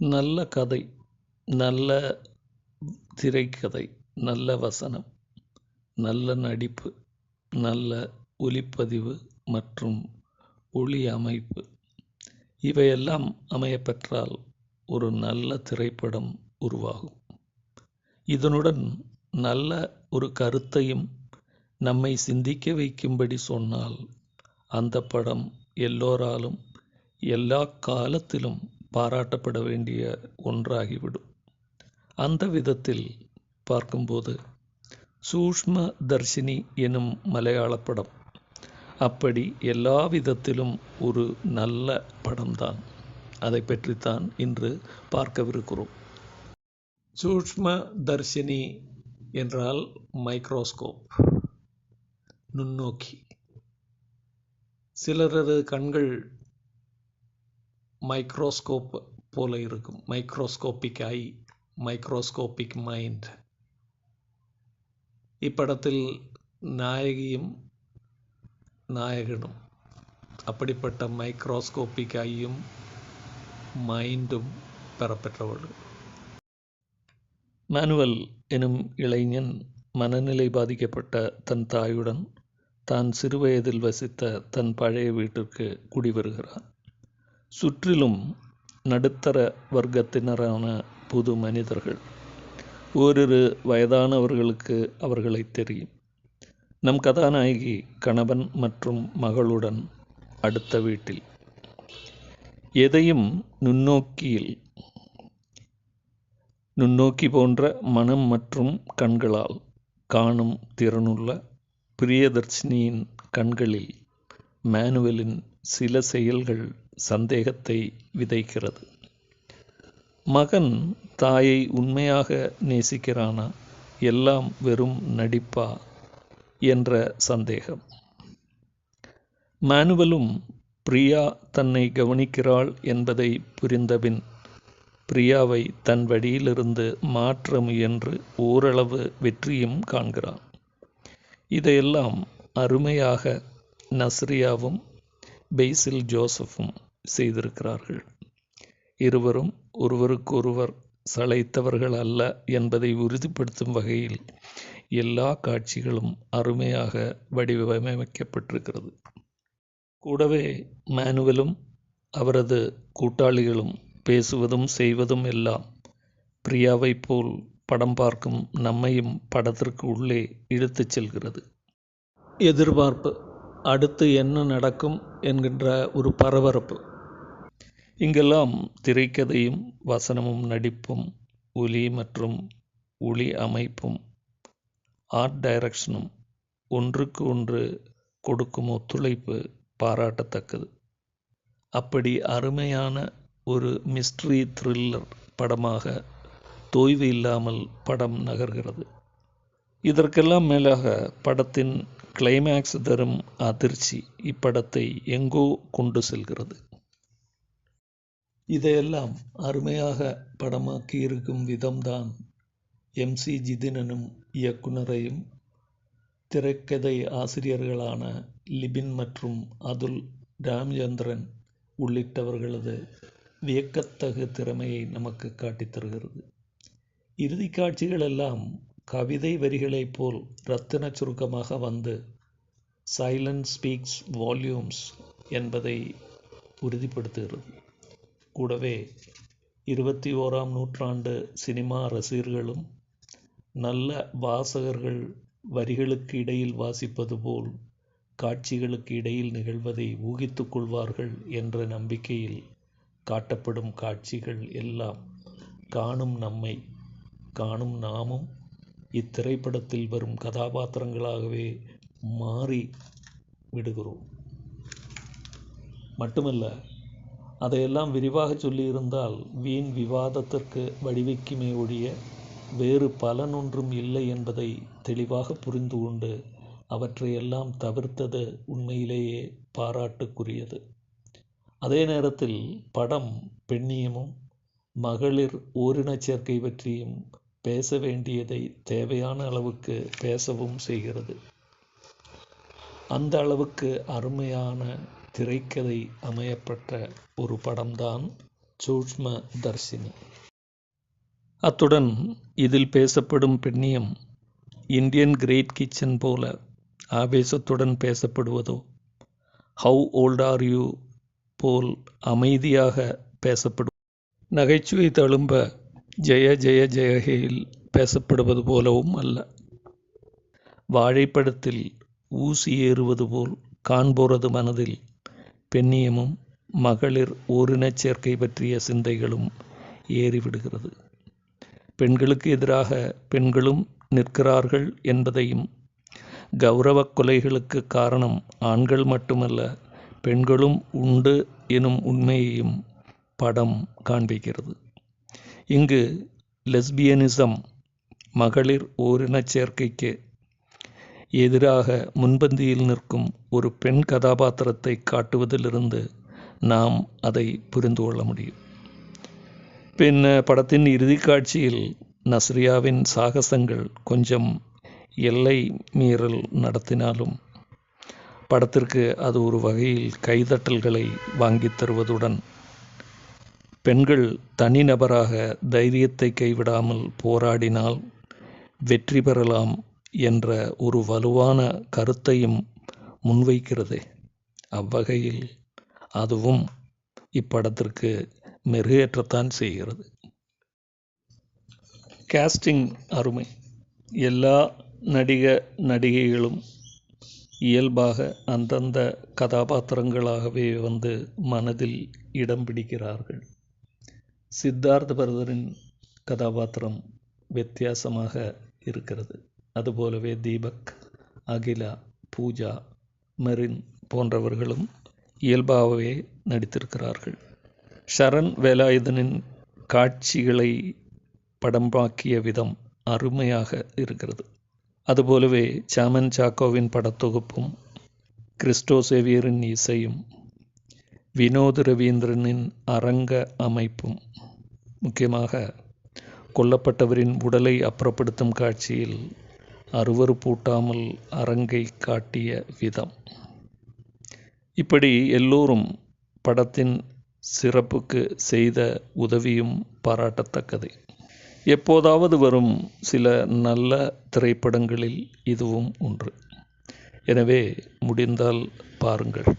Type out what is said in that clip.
நல்ல கதை நல்ல திரைக்கதை நல்ல வசனம் நல்ல நடிப்பு நல்ல ஒலிப்பதிவு மற்றும் ஒளி அமைப்பு. இவையெல்லாம் அமையப்பெற்றால் ஒரு நல்ல திரைப்படம் உருவாகும். இதனுடன் நல்ல ஒரு கருத்தையும் நம்மை சிந்திக்க வைக்கும்படி சொன்னால் அந்த படம் எல்லோராலும் எல்லா காலத்திலும் பாராட்டப்பட வேண்டிய ஒன்றாகிவிடும். அந்த விதத்தில் பார்க்கும்போது சூஷ்ம தர்ஷினி எனும் மலையாள படம் அப்படி எல்லா விதத்திலும் ஒரு நல்ல படம்தான். அதை பற்றித்தான் இன்று பார்க்கவிருக்கிறோம். சூஷ்ம தர்ஷினி என்றால் மைக்ரோஸ்கோப் நுண்ணோக்கி. சிலரது கண்கள் மைக்ரோஸ்கோப் போல இருக்கும் மைக்ரோஸ்கோப்பிக் ஐ மைக்ரோஸ்கோப்பிக் மைண்ட் இப்படத்தில் நாயகியும் நாயகனும் அப்படிப்பட்ட மைக்ரோஸ்கோப்பிக் ஐயும் மைண்டும் பெறப்பெற்றவர்கள் மானுவல் எனும் இளைஞன் மனநிலை பாதிக்கப்பட்ட தன் தாயுடன் தான் சிறுவயதில் வசித்த தன் பழைய வீட்டிற்கு குடிவருகிறான் சுற்றிலும் நடுத்தர வர்க்கத்தினரான புது மனிதர்கள். ஓரிரு வயதானவர்களுக்கு அவர்களை தெரியும். நம் கதாநாயகி கணவன் மற்றும் மகளுடன் அடுத்த வீட்டில். எதையும் நுண்ணோக்கியில் நுண்ணோக்கி போன்ற மனம் மற்றும் கண்களால் காணும் திறனுள்ள பிரியதர்ஷினியின் கண்களில் மேனுவலின் சில செயல்கள் சந்தேகத்தை விதைக்கிறது. மகன் தாயை உண்மையாக நேசிக்கிறானா? எல்லாம் வெறும் நடிப்பா? என்ற சந்தேகம். மேனுவலும் பிரியா தன்னை கவனிக்கிறாள் என்பதை புரிந்தபின் பிரியாவை தன் வழியிலிருந்து மாற்ற முயன்று ஓரளவு வெற்றியும் காண்கிறான். இதையெல்லாம் அருமையாக நஸ்ரியாவும் பெய்சில் ஜோசஃபும் செய்திருக்கிறார்கள். இருவரும் ஒருவருக்கொருவர் சளைத்தவர்கள் அல்ல என்பதை உறுதிப்படுத்தும் வகையில் எல்லா காட்சிகளும் அருமையாக வடிவமைக்கப்பட்டிருக்கிறது. கூடவே மேனுவலும் அவரது கூட்டாளிகளும் பேசுவதும் செய்வதும் எல்லாம் பிரியாவைப் போல் படம் பார்க்கும் நம்மையும் படத்திற்கு உள்ளே இழுத்துச் செல்கிறது. எதிர்பார்ப்பு அடுத்து என்ன நடக்கும் என்கின்ற ஒரு பரபரப்பு இங்கெல்லாம் திரைக்கதையும் வசனமும் நடிப்பும் ஒலி மற்றும் ஒளி அமைப்பும் ஆர்ட் டைரக்ஷனும் ஒன்றுக்கு ஒன்று கொடுக்கும் ஒத்துழைப்பு பாராட்டத்தக்கது. அப்படி அருமையான ஒரு மிஸ்ட்ரி த்ரில்லர் படமாக தொய்வு இல்லாமல் படம் நகர்கிறது. இதற்கெல்லாம் மேலாக படத்தின் கிளைமேக்ஸ் தரும் அதிர்ச்சி இப்படத்தை எங்கோ கொண்டு செல்கிறது. இதையெல்லாம் அருமையாக படமாக்கி இருக்கும் விதம்தான் எம். சி. ஜிதினனும் இயக்குனரையும் திரைக்கதை ஆசிரியர்களான லிபின் மற்றும் அதுல் ராமச்சந்திரன் உள்ளிட்டவர்களது வியக்கத்தகு திறமையை நமக்கு காட்டித் தருகிறது. இறுதி காட்சிகளெல்லாம் கவிதை வரிகளைப் போல் ரத்தின சுருக்கமாக வந்து சைலண்ட் ஸ்பீக்ஸ் வால்யூம்ஸ் என்பதை உறுதிப்படுத்துகிறது. கூடவே இருபத்தி ஓராம் நூற்றாண்டு சினிமா ரசிகர்களும் நல்ல வாசகர்கள் வரிகளுக்கு இடையில் வாசிப்பது போல் காட்சிகளுக்கு இடையில் நிகழ்வதை ஊகித்துக் கொள்வார்கள் என்ற நம்பிக்கையில் காட்டப்படும் காட்சிகள் எல்லாம் காணும் நம்மை காணும் நாமும். இத்திரைப்படத்தில் வரும் கதாபாத்திரங்களாகவே மாறி விடுகிறோம். மட்டுமல்ல அதையெல்லாம் விரிவாக சொல்லியிருந்தால் வீண் விவாதத்திற்கு வடிவைக்குமே ஒழிய வேறு பலனொன்றும் இல்லை என்பதை தெளிவாக புரிந்து கொண்டு அவற்றையெல்லாம் தவிர்த்தது உண்மையிலேயே பாராட்டுக்குரியது. அதே நேரத்தில் படம் பெண்ணியமும் மகளிர் ஓரினச் சேர்க்கை பற்றியும் பேச வேண்டியதை தேவையான அளவுக்கு பேசவும் செய்கிறது. அந்த அளவுக்கு அருமையான திரைக்கதை அமையப்பட்ட ஒரு படம்தான் சூஷ்ம தர்சினி அத்துடன் இதில் பேசப்படும் பெண்ணியம் இந்தியன் கிரேட் கிச்சன் போல ஆவேசத்துடன் பேசப்படுவதோ ஹவு ஓல்ட் ஆர் யூ போல் அமைதியாக பேசப்படும். நகைச்சுவை தழும்ப ஜெய ஜெய ஜெயஹேயில் பேசப்படுவது போலவும் அல்ல. வாழைப்படத்தில் ஊசி ஏறுவது போல் காண்போரது மனதில் பெண்ணியமும் மகளிர் ஓரினச் சேர்க்கை பற்றிய சிந்தைகளும் ஏறிவிடுகிறது. பெண்களுக்கு எதிராக பெண்களும் நிற்கிறார்கள் என்பதையும் கௌரவக் கொலைகளுக்கு காரணம் ஆண்கள் மட்டுமல்ல பெண்களும் உண்டு எனும் உண்மையையும் படம் காண்பிக்கிறது. இங்கு லெஸ்பியனிசம் மகளிர் ஓரினச் சேர்க்கைக்கு எதிராக முன்பந்தியில் நிற்கும் ஒரு பெண் கதாபாத்திரத்தை காட்டுவதிலிருந்து நாம் அதை புரிந்து கொள்ள முடியும். பின் படத்தின் இறுதி காட்சியில் நஸ்ரியாவின் சாகசங்கள் கொஞ்சம் எல்லை மீறல் நடத்தினாலும் படத்திற்கு அது ஒரு வகையில் கைதட்டல்களை வாங்கித் தருவதுடன் பெண்கள் தனிநபராக தைரியத்தை கைவிடாமல் போராடினால் வெற்றி பெறலாம் என்ற ஒரு வலுவான கருத்தையும் முன்வைக்கிறது. அவ்வகையில் அதுவும் இப்படத்திற்கு மெருகேற்றத்தான் செய்கிறது. கேஸ்டிங் அருமை. எல்லா நடிக நடிகைகளும் இயல்பாக அந்தந்த கதாபாத்திரங்களாகவே வந்து மனதில் இடம் பிடிக்கிறார்கள். சித்தார்த்த பரதரின் கதாபாத்திரம் வித்தியாசமாக இருக்கிறது. அதுபோலவே தீபக் அகிலா பூஜா மெரின் போன்றவர்களும் இயல்பாகவே நடித்திருக்கிறார்கள். ஷரண் வேலாயுதனின் காட்சிகளை படமாக்கிய விதம் அருமையாக இருக்கிறது. அதுபோலவே சாமன் சாக்கோவின் படத்தொகுப்பும் கிறிஸ்டோ சேவியரின் இசையும் வினோத் ரவீந்திரனின் அரங்க அமைப்பும் முக்கியமாக கொல்லப்பட்டவரின் உடலை அப்புறப்படுத்தும் காட்சியில் அருவறுப்பூட்டாமல் அரங்கை காட்டிய விதம். இப்படி எல்லோரும் படத்தின் சிறப்புக்கு செய்த உதவியும் பாராட்டத்தக்கது. எப்போதாவது வரும் சில நல்ல திரைப்படங்களில் இதுவும் ஒன்று. எனவே முடிந்தால் பாருங்கள்.